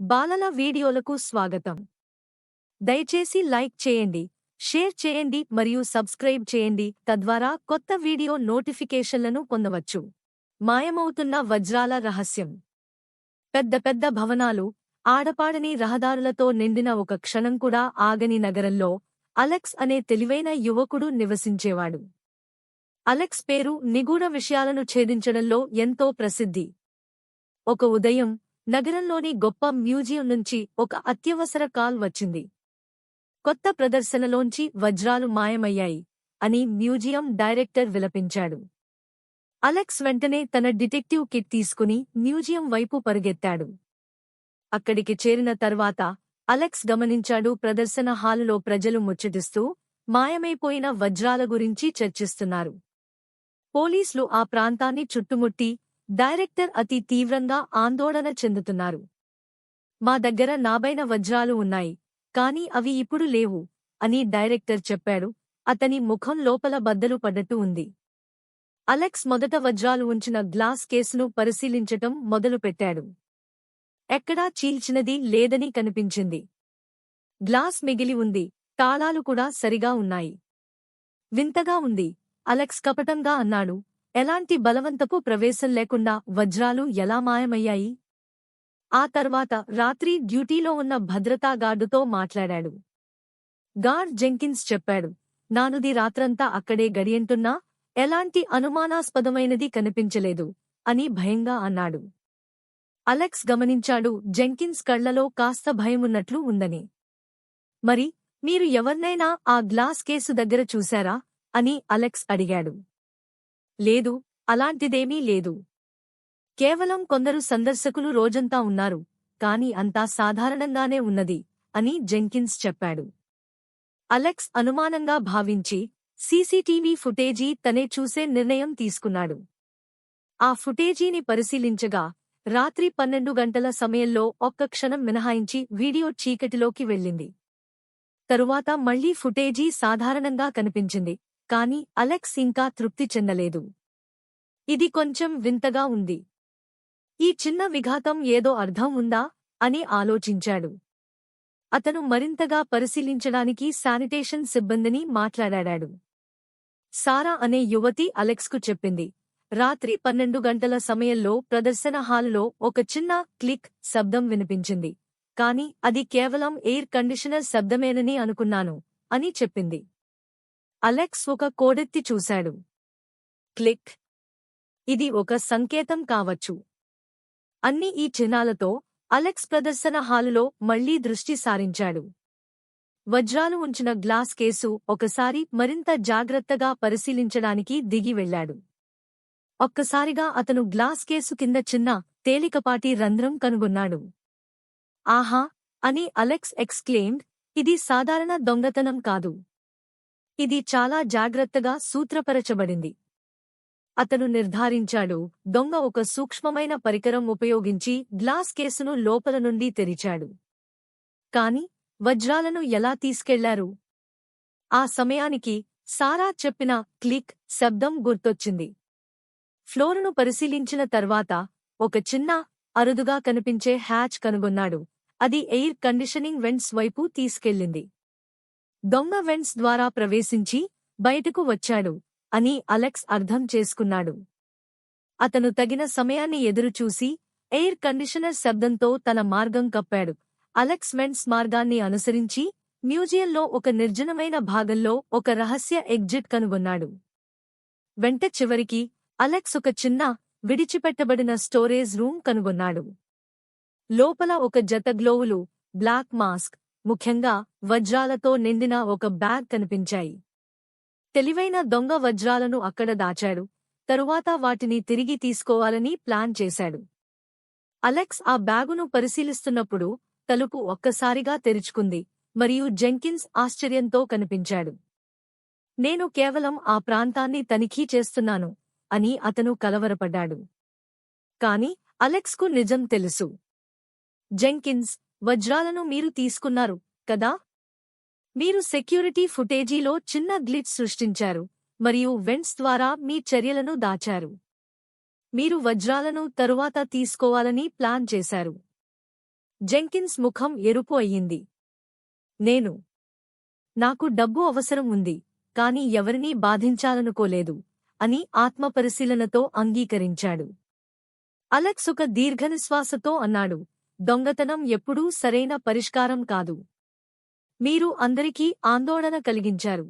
బాలల వీడియోలకు స్వాగతం. దయచేసి లైక్ చేయండి షేర్ చేయండి మరియు సబ్స్క్రైబ్ చేయండి తద్వారా కొత్త వీడియో నోటిఫికేషన్లను పొందవచ్చు. మాయమవుతున్న వజ్రాల రహస్యం. పెద్ద పెద్ద భవనాలు ఆడపాడని రహదారులతో నిండిన ఒక క్షణం కూడా ఆగని నగరంలో అలెక్స్ అనే తెలివైన యువకుడు నివసించేవాడు. అలెక్స్ పేరు నిగూఢ విషయాలను ఛేదించడంలో ఎంతో ప్రసిద్ధి. ఒక ఉదయం నగరంలోని గొప్ప మ్యూజియం నుంచి ఒక అత్యవసర కాల్ వచ్చింది. కొత్త ప్రదర్శనలోంచి వజ్రాలు మాయమయ్యాయి అని మ్యూజియం డైరెక్టర్ విలపించాడు. అలెక్స్ వెంటనే తన డిటెక్టివ్ కిట్ తీసుకుని మ్యూజియం వైపు పరుగెత్తాడు. అక్కడికి చేరిన తర్వాత అలెక్స్ గమనించాడు ప్రదర్శన హాలులో ప్రజలు ముచ్చటిస్తూ మాయమైపోయిన వజ్రాల గురించి చర్చిస్తున్నారు. పోలీసులు ఆ ప్రాంతాన్ని చుట్టుముట్టి డైరెక్టర్ అతి తీవ్రంగా ఆందోళన చెందుతున్నారు. మా దగ్గర నాబైన వజ్రాలు ఉన్నాయి కాని అవి ఇప్పుడు లేవు అని డైరెక్టర్ చెప్పాడు. అతని ముఖం లోపల బద్దలు పడ్డట్టు ఉంది. అలెక్స్ మొదట వజ్రాలు ఉంచిన గ్లాస్ కేసును పరిశీలించటం మొదలుపెట్టాడు. ఎక్కడా చీల్చినది లేదని కనిపించింది. గ్లాస్ మిగిలి ఉంది తాళాలు కూడా సరిగా ఉన్నాయి. వింతగా ఉంది అలెక్స్ కపటంగా అన్నాడు. ఎలాంటి బలవంతపు ప్రవేశం లేకుండా వజ్రాలు ఎలా మాయమయ్యాయి? ఆ తర్వాత రాత్రి డ్యూటీలో ఉన్న భద్రతా గార్డుతో మాట్లాడాడు. గార్డ్ జెంకిన్స్ చెప్పాడు నానుది రాత్రంతా అక్కడే గడియంటున్నా ఎలాంటి అనుమానాస్పదమైనది కనిపించలేదు అని భయంగా అన్నాడు. అలెక్స్ గమనించాడు జెంకిన్స్ కళ్ళలో కాస్త భయమున్నట్లు ఉందని. మరి మీరు ఎవర్నైనా ఆ గ్లాస్ కేసు దగ్గర చూశారా? అని అలెక్స్ అడిగాడు. లేదు అలాంటిదేమీ లేదు. కేవలం కొందరు సందర్శకులు రోజంతా ఉన్నారు కాని అంతా సాధారణంగానే ఉన్నది అని జెంకిన్స్ చెప్పాడు. అలెక్స్ అనుమానంగా భావించి సీసీటీవీ ఫుటేజీ తనే చూసే నిర్ణయం తీసుకున్నాడు. ఆ ఫుటేజీని పరిశీలించగా రాత్రి పన్నెండు గంటల సమయంలో ఒక్క క్షణం మినహాయించి వీడియో చీకటిలోకి వెళ్ళింది. తరువాత మళ్ళీ ఫుటేజీ సాధారణంగా కనిపించింది కాని అలెక్స్ ఇంకా తృప్తి చెందలేదు. ఇది కొంచెం వింతగా ఉంది. ఈ చిన్న విఘాతం ఏదో అర్థం ఉందా? అని ఆలోచించాడు. అతను మరింతగా పరిశీలించడానికి శానిటేషన్ సిబ్బందిని మాట్లాడాడాడు. సారా అనే యువతి అలెక్స్కు చెప్పింది. రాత్రి పన్నెండు గంటల సమయంలో ప్రదర్శన హాలులో ఒక చిన్న క్లిక్ శబ్దం వినిపించింది. కాని అది కేవలం ఎయిర్ కండిషనర్ శబ్దమేనని అనుకున్నాను అని చెప్పింది. అలెక్స్ ఒక కోడెత్తి చూశాడు. క్లిక్. ఇది ఒక సంకేతం కావచ్చు. అన్ని ఈ చిహ్నాలతో అలెక్స్ ప్రదర్శన హాలులో మళ్ళీ దృష్టి సారించాడు. వజ్రాలు ఉంచిన గ్లాస్ కేసు ఒకసారి మరింత జాగ్రత్తగా పరిశీలించడానికి దిగి వెళ్ళాడు ఒక్కసారిగా అతను గ్లాస్ కేసు కింద చిన్న తేలికపాటి రంధ్రం కనుగొన్నాడు. ఆహా! అని అలెక్స్ ఎక్స్క్లెయిమ్డ్ ఇది సాధారణ దొంగతనం కాదు. ఇది చాలా జాగ్రత్తగా సూత్రపరచబడింది. అతను నిర్ధారించాడు దొంగ ఒక సూక్ష్మమైన పరికరం ఉపయోగించి గ్లాస్ కేసును లోపల నుండి తెరిచాడు. కాని వజ్రాలను ఎలా తీసుకెళ్ళారు? ఆ సమయానికి సారా చెప్పిన క్లిక్ శబ్దం గుర్తొచ్చింది. ఫ్లోరును పరిశీలించిన తర్వాత ఒక చిన్న అరుదుగా కనిపించే హ్యాచ్ కనుగొన్నాడు. అది ఎయిర్ కండిషనింగ్ వెంట్స్ వైపు తీసుకెళ్ళింది. దొంగ వెంట్స్ ద్వారా ప్రవేశించి బయటకు వచ్చాడు అని అలెక్స్ అర్థం చేసుకున్నాడు. అతను తగిన సమయాన్ని ఎదురుచూసి ఎయిర్ కండిషనర్ శబ్దంతో తన మార్గం కప్పాడు. అలెక్స్ వెంట్స్ మార్గాన్ని అనుసరించి మ్యూజియంలో ఒక నిర్జనమైన భాగంలో ఒక రహస్య ఎగ్జిట్ కనుగొన్నాడు. వెంట చివరికి అలెక్స్ ఒక చిన్న విడిచిపెట్టబడిన స్టోరేజ్ రూమ్ కనుగొన్నాడు. లోపల ఒక జత గ్లోవులు బ్లాక్ మాస్క్ ముఖ్యంగా వజ్రాలతో నిండిన ఒక బ్యాగ్ కనిపించాయి. తెలివైన దొంగ వజ్రాలను అక్కడ దాచాడు. తరువాత వాటిని తిరిగి తీసుకోవాలని ప్లాన్ చేశాడు. అలెక్స్ ఆ బ్యాగును పరిశీలిస్తున్నప్పుడు తలుపు ఒక్కసారిగా తెరుచుకుంది మరియు జెంకిన్స్ ఆశ్చర్యంతో కనిపించాడు. నేను కేవలం ఆ ప్రాంతాన్ని తనిఖీ చేస్తున్నాను అని అతను కలవరపడ్డాడు. కాని అలెక్స్కు నిజం తెలుసు. జెంకిన్స్ వజ్రాలను మీరు తీసుకున్నారు కదా? మీరు సెక్యూరిటీ ఫుటేజీలో చిన్న గ్లిచ్ సృష్టించారు మరియు వెంట్స్ ద్వారా మీ చర్యలను దాచారు. మీరు వజ్రాలను తరువాత తీసుకోవాలని ప్లాన్ చేశారు. జెంకిన్స్ ముఖం ఎరుపు అయ్యింది. నేను నాకు డబ్బు అవసరం ఉంది కాని ఎవరినీ బాధించాలనుకోలేదు అని ఆత్మపరిశీలనతో అంగీకరించాడు. అలెక్స్ ఒక దీర్ఘనిశ్వాసతో అన్నాడు. దొంగతనం ఎప్పుడూ సరైన పరిష్కారం కాదు. మీరు అందరికీ ఆందోళన కలిగించారు.